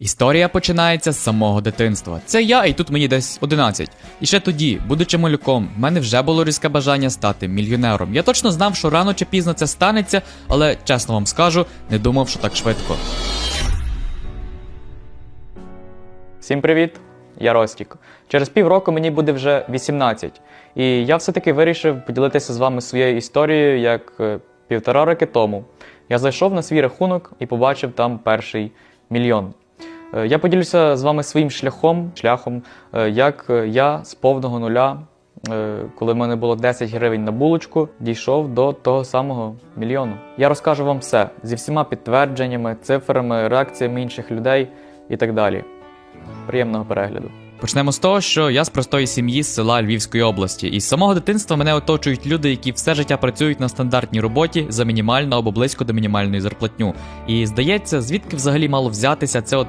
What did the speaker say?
Історія починається з самого дитинства. Це я, і тут мені десь 11. І ще тоді, будучи малюком, в мене вже було різке бажання стати мільйонером. Я точно знав, що рано чи пізно це станеться, але чесно вам скажу, не думав, що так швидко. Всім привіт! Я Ростік. Через півроку мені буде вже 18. І я все-таки вирішив поділитися з вами своєю історією як е, півтора роки тому. Я зайшов на свій рахунок і побачив там перший мільйон. Е, Я поділюся з вами своїм шляхом, шляхом, е, як е, я з повного нуля, коли в мене було 10 гривень на булочку, дійшов до того самого мільйону. Я розкажу вам все зі всіма підтвердженнями, цифрами, реакціями інших людей і так далі. Приємного перегляду. Почнемо з того, що я з простої сім'ї з села Львівської області, і з самого дитинства мене оточують люди, які все життя працюють на стандартній роботі за мінімальну або близько до мінімальної зарплатню. І здається, звідки взагалі мало взятися це от